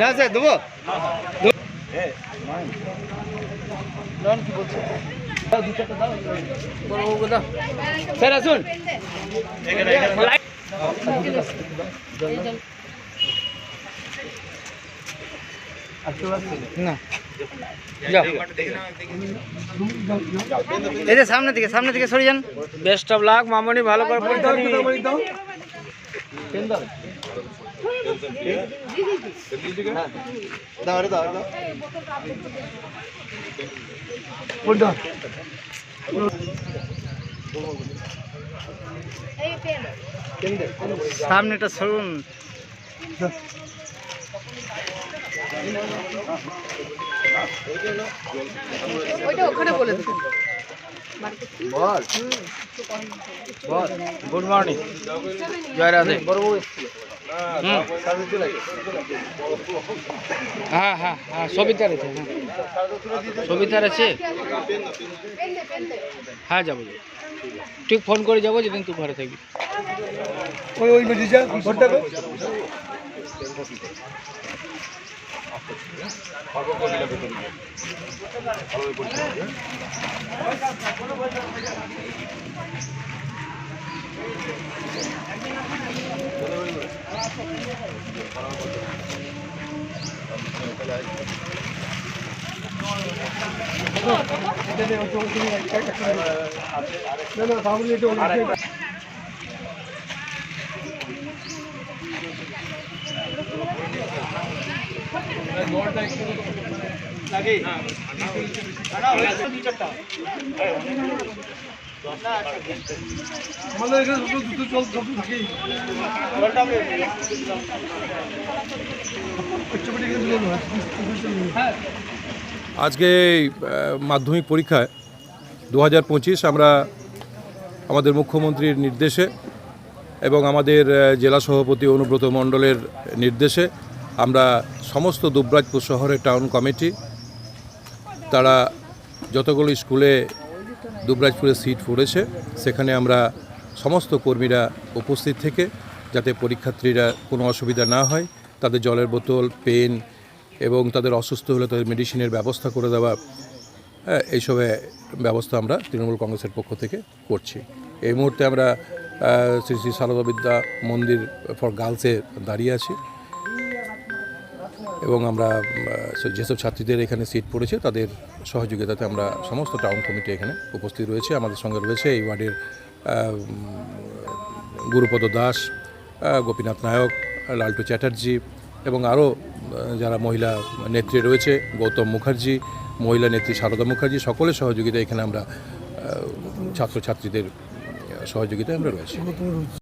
না স্যার দেবো স্যার আসুন। না। এই যে সামনে থেকে সামনে থেকে সরে যান। বেস্ট অফ লাক মামনি ভালো করে পরীক্ষা দিবি সামনেটা সরুন ওইটা ওখানে বলে দেবো বল। বল। গুড মর্নিং জয় রাধে। হ্যাঁ হ্যাঁ হ্যাঁ সবিতার আছে হ্যাঁ। সবিতার আছে? হ্যাঁ যাব যাব। ঠিক ফোন করে যাব যেদিন তুই ঘরে থাকবি। ওই ওই বেরিয়ে ঘরটা না না তাহলে এটা অনেক আজকে মাধ্যমিক পরীক্ষায় দু হাজার পঁচিশ আমরা আমাদের মুখ্যমন্ত্রীর নির্দেশে এবং আমাদের জেলা সভাপতি অনুব্রত মণ্ডলের নির্দেশে আমরা সমস্ত দুবরাজপুর শহরের টাউন কমিটি তারা যতগুলো স্কুলে দুবরাজপুরে সিট পড়েছে সেখানে আমরা সমস্ত কর্মীরা উপস্থিত থেকে যাতে পরীক্ষার্থীরা কোনো অসুবিধা না হয় তাদের জলের বোতল পেন এবং তাদের অসুস্থ হলে তাদের মেডিসিনের ব্যবস্থা করে দেওয়া হ্যাঁ, এইসবে ব্যবস্থা আমরা তৃণমূল কংগ্রেসের পক্ষ থেকে করছি। এই মুহূর্তে আমরা শ্রী শ্রী সারদা বিদ্যা মন্দির ফর গার্লসে দাঁড়িয়ে আছি। এবং আমরা যেসব ছাত্রীদের এখানে সিট পড়েছে, তাদের সহযোগিতাতে আমরা সমস্ত টাউন কমিটি এখানে উপস্থিত রয়েছে। আমাদের সঙ্গে রয়েছে এই ওয়ার্ডের গুরুপদ দাস গোপীনাথ নায়ক, লালটু চ্যাটার্জি এবং আরও যারা মহিলা নেত্রী রয়েছে, গৌতম মুখার্জি, মহিলা নেত্রী সারদা মুখার্জি, সকলের সহযোগিতা এখানে আমরা ছাত্রছাত্রীদের সহযোগিতায় আমরা রয়েছি।